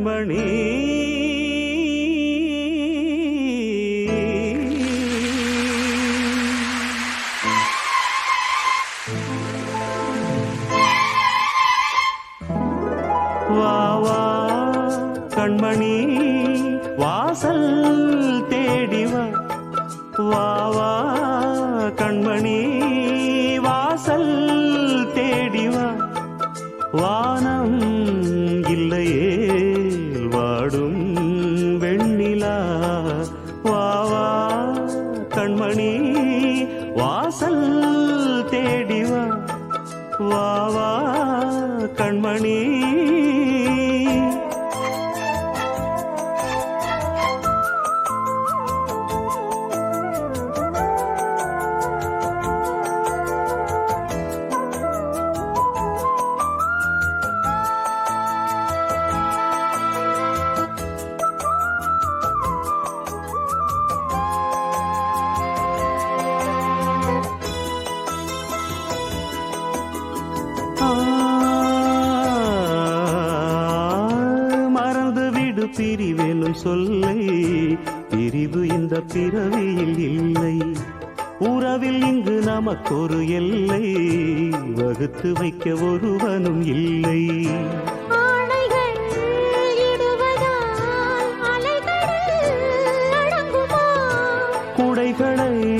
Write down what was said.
கண்மணி. வாவா கண்மணி. வாசல் தேடிவா வாவா கண்மணி. வாசல் தேடிவா வானம் இல்லையே. கண்மணி. பிரிவேனும் சொல்லை பிரிவு இந்த பிறவியில் இல்லை. உறவில் இங்கு நமக்கொரு எல்லை வகுத்து வைக்க ஒருவனும் இல்லை. குடைகளை